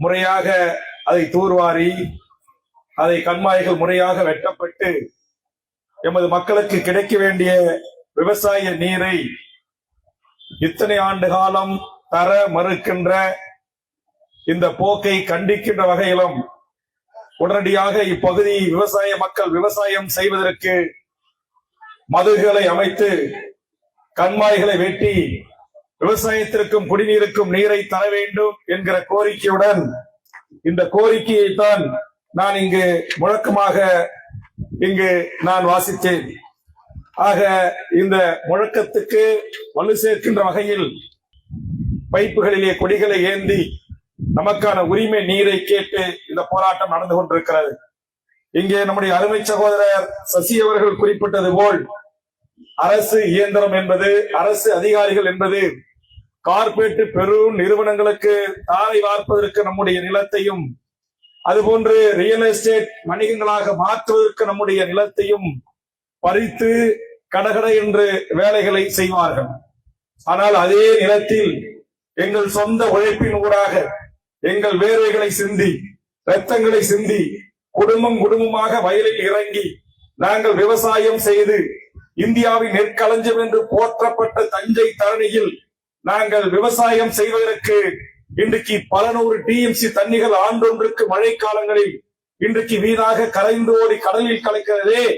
முறையாக அதை தூர்வாரி அதை கண்மாய்கள் முறையாக வெட்டப்பட்டு எமது மக்களுக்கு கிடைக்க வேண்டிய விவசாய நீரை இத்தனை ஆண்டு காலம் தர மறுக்கின்ற இந்த போக்கை கண்டிக்கின்ற வகையிலும் உடனடியாக இப்பகுதி விவசாய மக்கள் விவசாயம் செய்வதற்கு மதுகளை அமைத்து கண்மாய்களை வெட்டி விவசாயத்திற்கும் குடிநீருக்கும் நீரை தர வேண்டும் என்கிற கோரிக்கையுடன் இந்த கோரிக்கையை தான் நான் இங்கு முழக்கமாக இங்கு நான் வாசித்தேன். ஆக இந்த முழக்கத்துக்கு வலு சேர்க்கின்ற வகையில் பைப்புகளிலே கொடிகளை ஏந்தி நமக்கான உரிமை நீரை கேட்டு இந்த போராட்டம் நடந்து கொண்டிருக்கிறது. இங்கே நம்முடைய அருமை சகோதரர் சசி அவர்கள் குறிப்பிட்டது போல் அரசு இயந்திரம் என்பது அரசு அதிகாரிகள் என்பது கார்பரேட் பெரும் நிறுவனங்களுக்கு தாரை வார்ப்பதற்கு நம்முடைய நிலத்தையும் அதுபோன்று ரியல் எஸ்டேட் வணிகங்களாக மாற்றுவதற்கு நம்முடைய நிலத்தையும் பறித்து கடகட என்று வேலைகளை செய்வார்கள். ஆனால் அதே நிலத்தில் எங்கள் சொந்த உழைப்பின் ஊடாக எங்கள் வேர்வைகளை சிந்தி ரத்தங்களை சிந்தி குடும்பம் குடும்பமாக வயலில் இறங்கி நாங்கள் விவசாயம் செய்து இந்தியாவின் நெற்களஞ்சம் என்று போற்றப்பட்ட தஞ்சை தரணியில் நாங்கள் விவசாயம் செய்வதற்கு இன்றைக்கு பல நூறு டிஎம்சி தண்ணிகள் ஆண்டொன்றுக்கு மழை காலங்களில் இன்றைக்கு வீணாக கரைந்து ஓடி கடலில் கலக்கிறதே.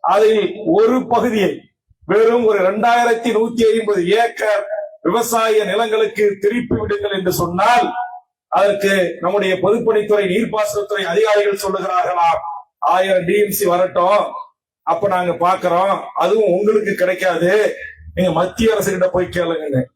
அதில் ஒரு பகுதியை வெறும் ஒரு இரண்டாயிரத்தி நூத்தி ஐம்பது ஏக்கர் விவசாய நிலங்களுக்கு திருப்பி விடுங்கள் என்று சொன்னால் அதற்கு நம்முடைய பொதுப்பணித்துறை நீர்ப்பாசனத்துறை அதிகாரிகள் சொல்லுகிறார்களாம் ஆயிரம் டிஎம்சி வரட்டும். அப்ப நாங்க பாக்குறோம். அதுவும் உங்களுக்கு கிடைக்காது. நீங்க மத்திய அரசு கிட்ட போய் கேளுங்க